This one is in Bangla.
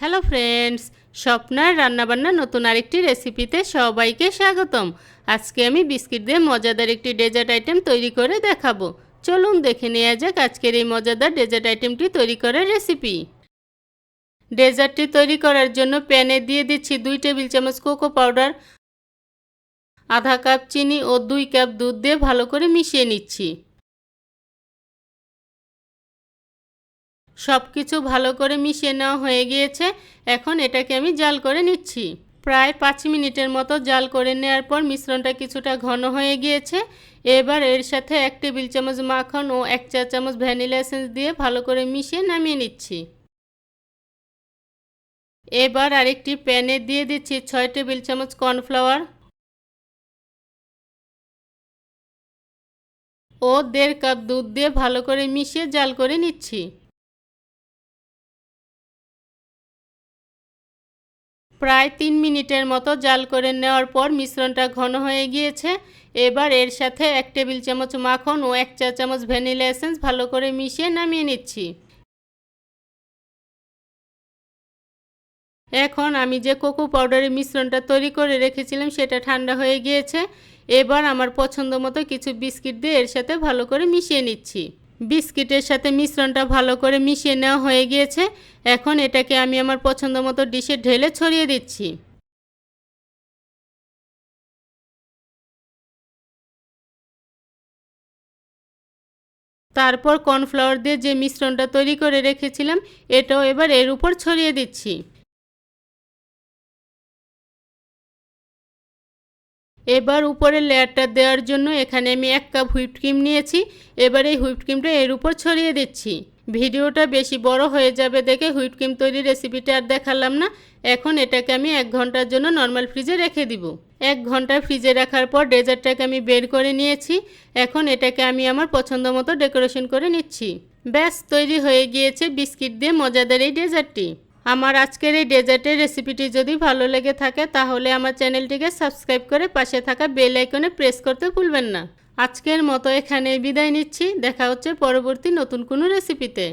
হ্যালো ফ্রেন্ডস স্বপ্নার রান্নাবান্না নতুন আরেকটি রেসিপিতে সবাইকে স্বাগতম। আজকে আমি বিস্কিট দিয়ে মজাদার একটি ডেজার্ট আইটেম তৈরি করে দেখাবো। চলুন দেখে নেওয়া যাক আজকের এই মজাদার ডেজার্ট আইটেমটি তৈরি করার রেসিপি ডেজার্টটি তৈরি করার জন্য প্যানে দিয়ে দিচ্ছি দুই টেবিল চামচ কোকো পাউডার আধা কাপ চিনি ও দুই কাপ দুধ দিয়ে ভালো করে মিশিয়ে নিচ্ছি। সব কিছু ভালো করে মিশিয়ে নেওয়া হয়ে গিয়েছে। এখন এটাকে আমি জাল করে নিচ্ছি। প্রায় পাঁচ মিনিটের মতো জাল করে নেওয়ার পর মিশ্রণটা কিছুটা ঘন হয়ে গিয়েছে। এবার এর সাথে এক টেবিল চামচ মাখন ও এক চা চামচ ভ্যানিলা এসেন্স দিয়ে ভালো করে মিশিয়ে নামিয়ে নিচ্ছি। এবার আরেকটি প্যানে দিয়ে দিচ্ছি ছয় টেবিল চামচ কর্নফ্লাওয়ার ও দেড় কাপ দুধ দিয়ে ভালো করে মিশিয়ে জাল করে নিচ্ছি। প্রায় তিন মিনিটের মতো জাল করে নেওয়ার পর মিশ্রণটা ঘন হয়ে গিয়েছে। এবার এর সাথে এক টেবিল চামচ মাখন ও এক চা চামচ ভ্যানিলা এসেন্স ভালো করে মিশিয়ে নামিয়ে নিচ্ছি। এখন আমি যে কোকো পাউডারের মিশ্রণটা তৈরি করে রেখেছিলাম সেটা ঠান্ডা হয়ে গিয়েছে। এবার আমার পছন্দ মতো কিছু বিস্কিট দিয়ে এর সাথে ভালো করে মিশিয়ে নিচ্ছি। বিস্কিটের সাথে মিশ্রণটা ভালো করে মিশিয়ে নেওয়া হয়ে গিয়েছে। এখন এটাকে আমি আমার পছন্দ মতো ডিশে ঢেলে ছড়িয়ে দিচ্ছি। তারপর কর্নফ্লাওয়ার দিয়ে যে মিশ্রণটা তৈরি করে রেখেছিলাম, এটাও এবার এর উপর ছড়িয়ে দিচ্ছি। এবার উপরের লেয়ারটা দেওয়ার জন্য এখানে আমি এক কাপ হুইপ ক্রিম নিয়েছি। এবার এই হুইপ ক্রিমটা এর উপর ছড়িয়ে দিচ্ছি। ভিডিওটা বেশি বড় হয়ে যাবে দেখে হুইপ ক্রিম তৈরির রেসিপিটা আর দেখালাম না। এখন এটাকে আমি এক ঘণ্টার জন্য নর্মাল ফ্রিজে রেখে দিব। এক ঘণ্টা ফ্রিজে রাখার পর ডেজার্টটাকে আমি বের করে নিয়েছি। এখন এটাকে আমি আমার পছন্দ মতো ডেকোরেশন করে নিচ্ছি। ব্যাস, তৈরি হয়ে গিয়েছে বিস্কিট দিয়ে মজাদার এই ডেজার্টটি। আমার আজকের এই ডেজার্টের রেসিপিটি যদি ভালো লেগে থাকে, তাহলে আমার চ্যানেলটিকে সাবস্ক্রাইব করে পাশে থাকা বেল আইকনে প্রেস করতে ভুলবেন না। আজকের মতো এখানে বিদায় নিচ্ছি। দেখা হচ্ছে পরবর্তী নতুন কোনো রেসিপিতে।